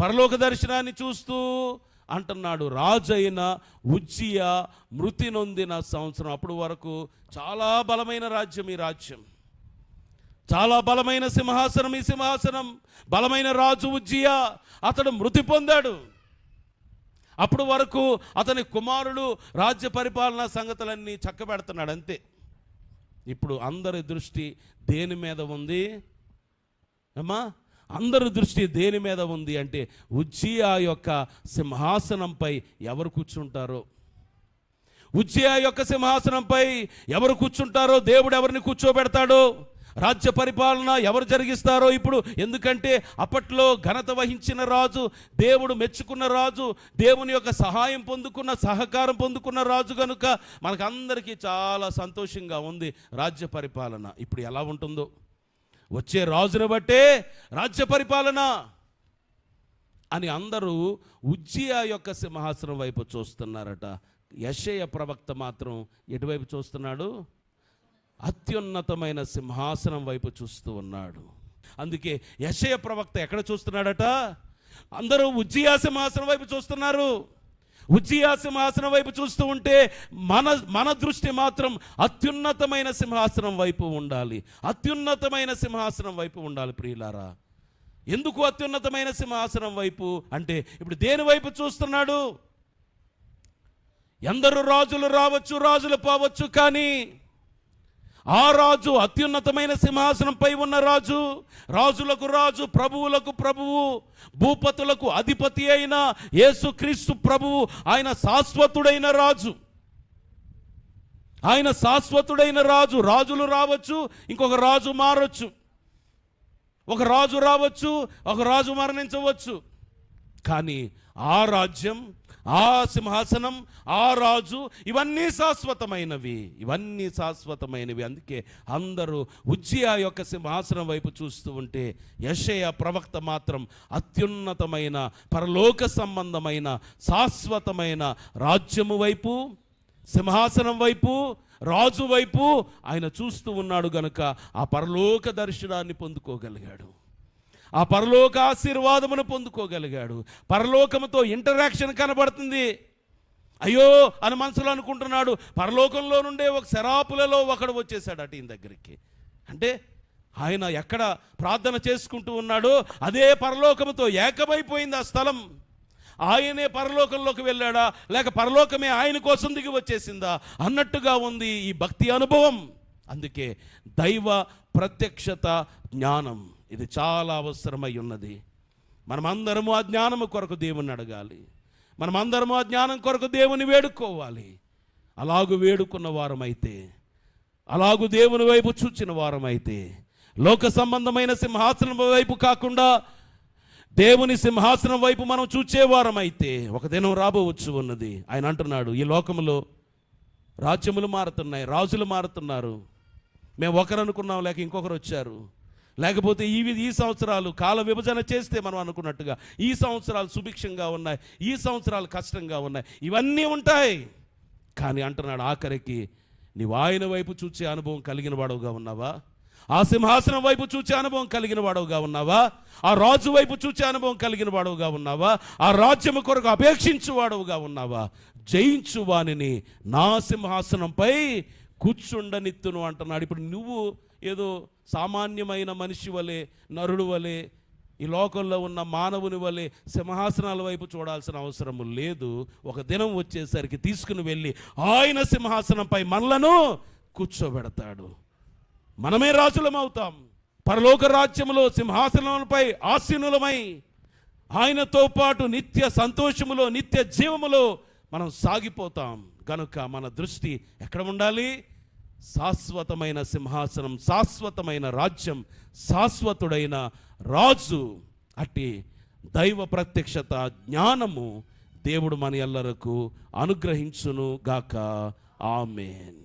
పరలోక దర్శనాన్ని చూస్తూ అంటున్నాడు రాజు అయిన ఉజ్జియ మృతి నొందిన సంవత్సరం. అప్పుడు వరకు చాలా బలమైన రాజ్యం ఈ రాజ్యం. చాలా బలమైన సింహాసనం ఈ సింహాసనం. బలమైన రాజు ఉజ్జియ అతడు మృతి పొందాడు. అప్పుడు వరకు అతని కుమారుడు రాజ్య పరిపాలనా సంగతులన్నీ చక్కబెడుతున్నాడు అంతే. ఇప్పుడు అందరి దృష్టి దేని మీద ఉంది? అమ్మా అందరి దృష్టి దేని మీద ఉంది అంటే ఉజ్జియా యొక్క సింహాసనంపై ఎవరు కూర్చుంటారో? ఉజ్జియా యొక్క సింహాసనంపై ఎవరు కూర్చుంటారో? దేవుడు ఎవరిని కూర్చోబెడతాడో? రాజ్య పరిపాలన ఎవరు జరిగిస్తారో ఇప్పుడు? ఎందుకంటే అప్పట్లో ఘనత వహించిన రాజు దేవుడు మెచ్చుకున్న రాజు దేవుని యొక్క సహాయం పొందుకున్న సహకారం పొందుకున్న రాజు కనుక మనకందరికీ చాలా సంతోషంగా ఉంది రాజ్య పరిపాలన. ఇప్పుడు ఎలా ఉంటుందో? వచ్చే రాజును బట్టే రాజ్య పరిపాలన అని అందరూ ఉజ్జియా యొక్క సింహాసనం వైపు చూస్తున్నారట. యశయ ప్రవక్త మాత్రం ఎటువైపు చూస్తున్నాడు? అత్యున్నతమైన సింహాసనం వైపు చూస్తూ ఉన్నాడు. అందుకే యశయ ప్రవక్త ఎక్కడ చూస్తున్నాడట? అందరూ ఉజ్జియా సింహాసనం వైపు చూస్తున్నారు. ఉజ్జియా సింహాసనం వైపు చూస్తూ ఉంటే మన మన దృష్టి మాత్రం అత్యున్నతమైన సింహాసనం వైపు ఉండాలి. అత్యున్నతమైన సింహాసనం వైపు ఉండాలి ప్రియులారా. ఎందుకు అత్యున్నతమైన సింహాసనం వైపు? అంటే ఇప్పుడు దేని వైపు చూస్తున్నాడు? ఎందరు రాజులు రావచ్చు రాజులు పోవచ్చు కానీ ఆ రాజు అత్యున్నతమైన సింహాసనంపై ఉన్న రాజు రాజులకు రాజు ప్రభువులకు ప్రభువు భూపతులకు అధిపతి అయిన యేసుక్రీస్తు ప్రభువు ఆయన శాశ్వతుడైన రాజు. ఆయన శాశ్వతుడైన రాజు. రాజులు రావచ్చు ఇంకొక రాజు మారొచ్చు. ఒక రాజు రావచ్చు ఒక రాజు మరణించవచ్చు. కానీ ఆ రాజ్యం ఆ సింహాసనం ఆ రాజు ఇవన్నీ శాశ్వతమైనవి. ఇవన్నీ శాశ్వతమైనవి. అందుకే అందరూ ఉజ్జియా యొక్క సింహాసనం వైపు చూస్తూ ఉంటే యషయ ప్రవక్త మాత్రం అత్యున్నతమైన పరలోక సంబంధమైన శాశ్వతమైన రాజ్యము వైపు సింహాసనం వైపు రాజు వైపు ఆయన చూస్తూ ఉన్నాడు గనుక ఆ పరలోక దర్శనాన్ని పొందుకోగలిగాడు. ఆ పరలోక ఆశీర్వాదమును పొందుకోగలిగాడు. పరలోకముతో ఇంటరాక్షన్ కనబడుతుంది. అయ్యో అని మనసులో అనుకుంటున్నాడు. పరలోకంలో నుండే ఒక శరాపులలో ఒకడు వచ్చేసాడు అటు ఈయన దగ్గరికి. అంటే ఆయన ఎక్కడ ప్రార్థన చేసుకుంటూ ఉన్నాడో అదే పరలోకముతో ఏకమైపోయింది ఆ స్థలం. ఆయనే పరలోకంలోకి వెళ్ళాడా? లేక పరలోకమే ఆయన కోసం దిగి వచ్చేసిందా? అన్నట్టుగా ఉంది ఈ భక్తి అనుభవం. అందుకే దైవ ప్రత్యక్షత జ్ఞానం. ఇది చాలా అవసరమై ఉన్నది. మనమందరము ఆ జ్ఞానము కొరకు దేవుని అడగాలి. మనమందరము ఆ జ్ఞానం కొరకు దేవుని వేడుకోవాలి. అలాగు వేడుకున్న వారమైతే అలాగు దేవుని వైపు చూచిన వారమైతే లోక సంబంధమైన సింహాసనం వైపు కాకుండా దేవుని సింహాసనం వైపు మనం చూచేవారమైతే ఒక దినం రాబోవచ్చు ఉన్నది. ఆయన అంటున్నాడు ఈ లోకములో రాజ్యములు మారుతున్నాయి రాజులు మారుతున్నారు. మేము ఒకరు అనుకున్నాం లేక ఇంకొకరు వచ్చారు. లేకపోతే ఈ ఈ సంవత్సరాలు కాల విభజన చేస్తే మనం అనుకున్నట్టుగా ఈ సంవత్సరాలు సుభిక్షంగా ఉన్నాయి ఈ సంవత్సరాలు కష్టంగా ఉన్నాయి ఇవన్నీ ఉంటాయి. కానీ అంటున్నాడు ఆఖరికి నీవు ఆయన వైపు చూచే అనుభవం కలిగిన వాడుగా ఉన్నావా? ఆ సింహాసనం వైపు చూచే అనుభవం కలిగిన వాడుగా ఉన్నావా? ఆ రాజు వైపు చూచే అనుభవం కలిగిన వాడుగా ఉన్నావా? ఆ రాజ్యము కొరకు అపేక్షించు వాడవుగా ఉన్నావా? జయించు వానిని నా సింహాసనంపై కూర్చుండనిత్తును అంటున్నాడు. ఇప్పుడు నువ్వు ఏదో సామాన్యమైన మనిషి వలె నరుడు వలె ఈ లోకంలో ఉన్న మానవుని వలె సింహాసనాల వైపు చూడాల్సిన అవసరం లేదు. ఒక దినం వచ్చేసరికి తీసుకుని వెళ్ళి ఆయన సింహాసనంపై మనలను కూర్చోబెడతాడు. మనమే రాజులం అవుతాం. పరలోక రాజ్యములో సింహాసనంపై ఆసీనులమై ఆయనతో పాటు నిత్య సంతోషములో నిత్య జీవములో మనం సాగిపోతాం. కనుక మన దృష్టి ఎక్కడ ఉండాలి? శాశ్వతమైన సింహాసనం శాశ్వతమైన రాజ్యం శాశ్వతుడైన రాజు అట్టి దైవ ప్రత్యక్షత జ్ఞానము దేవుడు మన ఎల్లరకు అనుగ్రహించును గాక ఆమెన్.